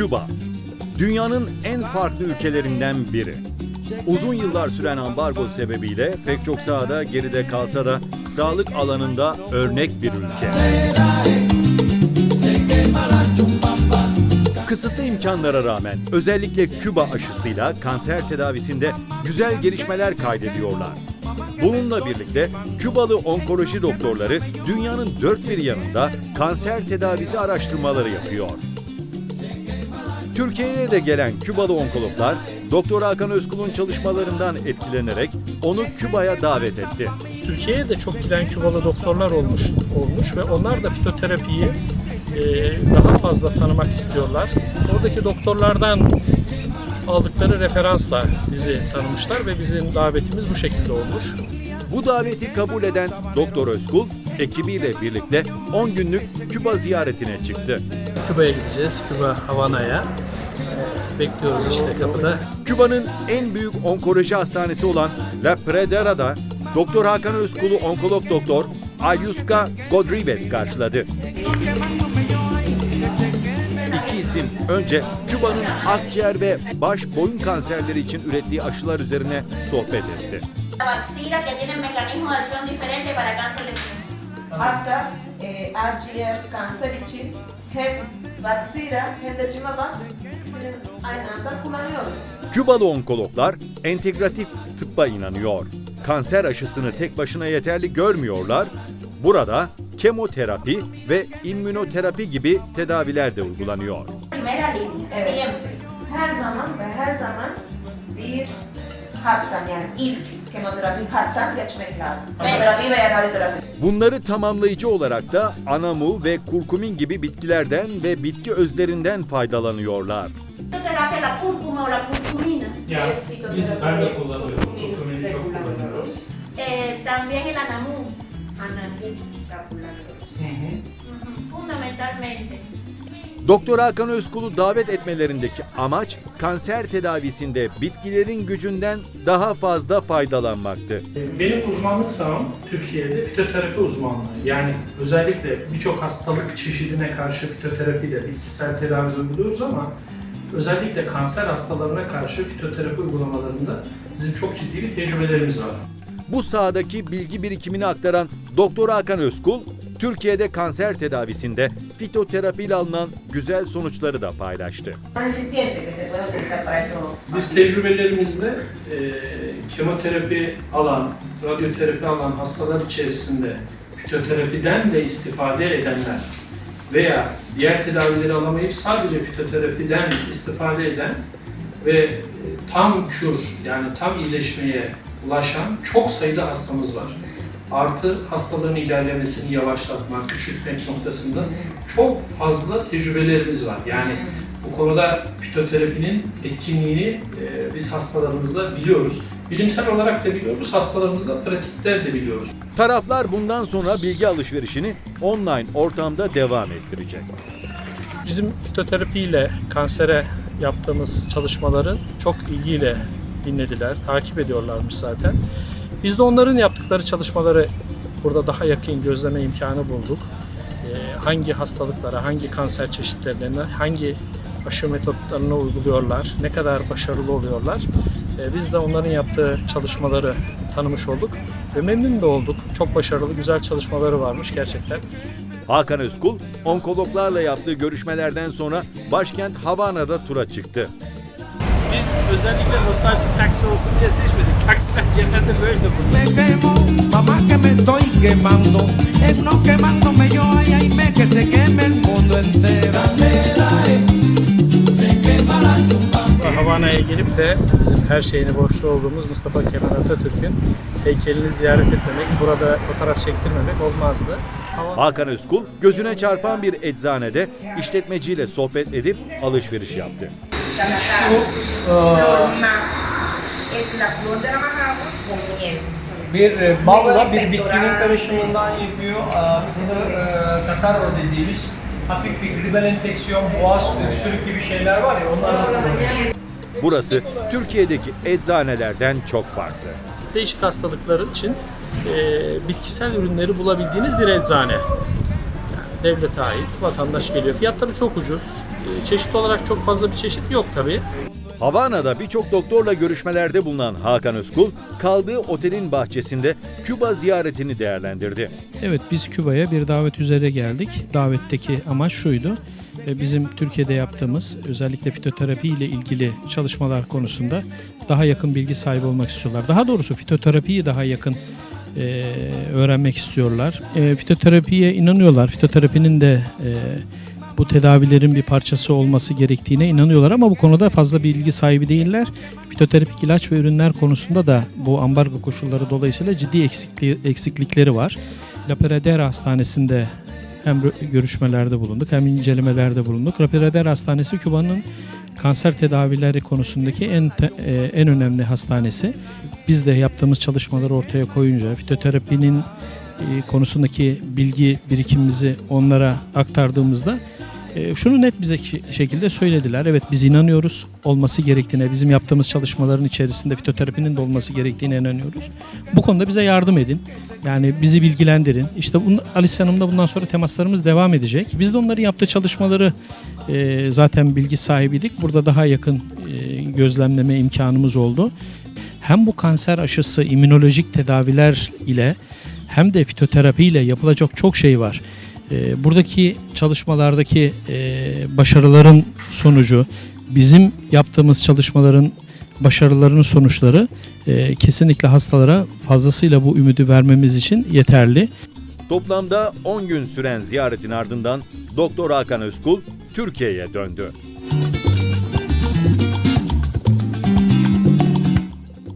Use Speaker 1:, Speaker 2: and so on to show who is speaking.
Speaker 1: Küba. Dünyanın en farklı ülkelerinden biri. Uzun yıllar süren ambargo sebebiyle pek çok sahada geride kalsa da sağlık alanında örnek bir ülke. Kısıtlı imkanlara rağmen özellikle Küba aşısıyla kanser tedavisinde güzel gelişmeler kaydediyorlar. Bununla birlikte Kübalı onkoloji doktorları dünyanın dört bir yanında kanser tedavisi araştırmaları yapıyor. Türkiye'ye de gelen Kübalı onkologlar Doktor Hakan Özkul'un çalışmalarından etkilenerek onu Küba'ya davet etti.
Speaker 2: Türkiye'ye de çok giden Kübalı doktorlar olmuş olmuş ve onlar da fitoterapiyi e, daha fazla tanımak istiyorlar. Oradaki doktorlardan aldıkları referansla bizi tanımışlar ve bizim davetimiz bu şekilde olmuş.
Speaker 1: Bu daveti kabul eden Doktor Özkul ekibiyle birlikte 10 günlük Küba ziyaretine çıktı.
Speaker 2: Küba'ya gideceğiz, Küba Havana'ya. Bekliyoruz işte kapıda.
Speaker 1: Küba'nın en büyük onkoloji hastanesi olan La Predera'da Doktor Hakan Özkul'u onkolog doktor Alyuska Godribes karşıladı. İki isim önce Küba'nın akciğer ve baş boyun kanserleri için ürettiği aşılar üzerine sohbet etti.
Speaker 3: Hatta e, akciğer kanser için hem Vaxira hem de Cimavax ikisini aynı anda kullanıyoruz.
Speaker 1: Kübalı onkologlar entegratif tıbba inanıyor. Kanser aşısını tek başına yeterli görmüyorlar. Burada kemoterapi ve immünoterapi gibi tedaviler de uygulanıyor.
Speaker 3: Evet. Her zaman ve her zaman bir hattan yani ilk kemoterapi hattan geçmek lazım. Kemoterapi veya radyoterapi.
Speaker 1: Bunları tamamlayıcı olarak da anamu ve kurkumin gibi bitkilerden ve bitki özlerinden faydalanıyorlar.
Speaker 4: Fitoterapia, la cúrcuma o la curcumina.
Speaker 2: Ya
Speaker 3: fitoterapi,
Speaker 2: biz ben de kullanıyorum.
Speaker 3: kurkumin
Speaker 2: Kurkumini çok
Speaker 3: kullanıyoruz.
Speaker 2: kullanıyoruz.
Speaker 4: Eh, también el anamu,
Speaker 3: Anamu da kullanıyoruz.
Speaker 4: fundamentalmente.
Speaker 1: Doktor Hakan Özkul'u davet etmelerindeki amaç kanser tedavisinde bitkilerin gücünden daha fazla faydalanmaktı.
Speaker 2: Benim uzmanlık sahamım Türkiye'de fitoterapi uzmanlığı. Yani özellikle birçok hastalık çeşidine karşı fitoterapiyle bitkisel tedavi uyguluyoruz ama özellikle kanser hastalarına karşı fitoterapi uygulamalarında bizim çok ciddi bir tecrübelerimiz var.
Speaker 1: Bu sahadaki bilgi birikimini aktaran Doktor Hakan Özkul, Türkiye'de kanser tedavisinde fitoterapiyle alınan güzel sonuçları da paylaştı.
Speaker 2: Biz tecrübelerimizle e, kemoterapi alan, radyoterapi alan hastalar içerisinde fitoterapiden de istifade edenler veya diğer tedavileri alamayıp sadece fitoterapiden istifade eden ve e, tam kür yani tam iyileşmeye ulaşan çok sayıda hastamız var. Artı hastaların ilerlemesini yavaşlatmak, küçültmek noktasında çok fazla tecrübelerimiz var. Yani bu konuda fitoterapinin etkinliğini e, biz hastalarımızda biliyoruz. Bilimsel olarak da biliyoruz, hastalarımızda pratikte de biliyoruz.
Speaker 1: Taraflar bundan sonra bilgi alışverişini online ortamda devam ettirecek.
Speaker 2: Bizim fitoterapiyle kansere yaptığımız çalışmaları çok ilgiyle dinlediler, takip ediyorlarmış zaten. Biz de onların yaptıkları çalışmaları burada daha yakın gözleme imkanı bulduk. Ee, hangi hastalıklara, hangi kanser çeşitlerine, hangi aşı metotlarını uyguluyorlar, ne kadar başarılı oluyorlar. Ee, biz de onların yaptığı çalışmaları tanımış olduk ve memnun da olduk. Çok başarılı, güzel çalışmaları varmış gerçekten.
Speaker 1: Hakan Özkul, onkologlarla yaptığı görüşmelerden sonra başkent Havana'da tura çıktı.
Speaker 2: Biz özellikle nostaljik taksi olsun diye seçmedik. Taksiler genelde böyle bunlar. Havana'ya gelip de bizim her şeyini borçlu olduğumuz Mustafa Kemal Atatürk'ün heykelini ziyaret etmemek, burada fotoğraf çektirmemek olmazdı. Havana-
Speaker 1: Hakan Özkul, gözüne çarpan bir eczanede işletmeciyle sohbet edip alışveriş yaptı.
Speaker 3: Con miel.
Speaker 5: bir e, balla bir bitkinin karışımından yapıyor. De e, katarro dediğimiz hafif bir gribel enfeksiyon, boğaz öksürük gibi şeyler var ya onlardan.
Speaker 1: Burası Türkiye'deki eczanelerden çok farklı.
Speaker 2: Değişik hastalıklar için e, bitkisel ürünleri bulabildiğiniz bir eczane. Yani
Speaker 6: devlete ait. Vatandaş geliyor. Fiyatları çok ucuz. Ee, Çeşit olarak çok fazla bir çeşit yok tabii.
Speaker 1: Havana'da birçok doktorla görüşmelerde bulunan Hakan Özkul, kaldığı otelin bahçesinde Küba ziyaretini değerlendirdi.
Speaker 2: Evet biz Küba'ya bir davet üzere geldik. Davetteki amaç şuydu. Bizim Türkiye'de yaptığımız özellikle fitoterapi ile ilgili çalışmalar konusunda daha yakın bilgi sahibi olmak istiyorlar. Daha doğrusu fitoterapiyi daha yakın e, öğrenmek istiyorlar. E, fitoterapiye inanıyorlar. Fitoterapinin de e, bu tedavilerin bir parçası olması gerektiğine inanıyorlar ama bu konuda fazla bilgi sahibi değiller. Fitoterapik ilaç ve ürünler konusunda da bu ambargo koşulları dolayısıyla ciddi eksikliği, eksiklikleri var. La Peradera Hastanesi'nde hem görüşmelerde bulunduk hem incelemelerde bulunduk. La Peradera Hastanesi Küba'nın kanser tedavileri konusundaki en e, en önemli hastanesi. Biz de yaptığımız çalışmaları ortaya koyunca fitoterapinin e, konusundaki bilgi birikimimizi onlara aktardığımızda e, şunu net bize ki- şekilde söylediler. Evet biz inanıyoruz olması gerektiğine, bizim yaptığımız çalışmaların içerisinde fitoterapinin de olması gerektiğine inanıyoruz. Bu konuda bize yardım edin. Yani bizi bilgilendirin. İşte bun, Alice Hanım'la bundan sonra temaslarımız devam edecek. Biz de onların yaptığı çalışmaları e, zaten bilgi sahibiydik. Burada daha yakın e, gözlemleme imkanımız oldu. Hem bu kanser aşısı immünolojik tedaviler ile hem de fitoterapi ile yapılacak çok şey var. E, buradaki çalışmalardaki e, başarıların sonucu, bizim yaptığımız çalışmaların başarılarının sonuçları e, kesinlikle hastalara fazlasıyla bu ümidi vermemiz için yeterli.
Speaker 1: Toplamda 10 gün süren ziyaretin ardından Doktor Hakan Özkul Türkiye'ye döndü.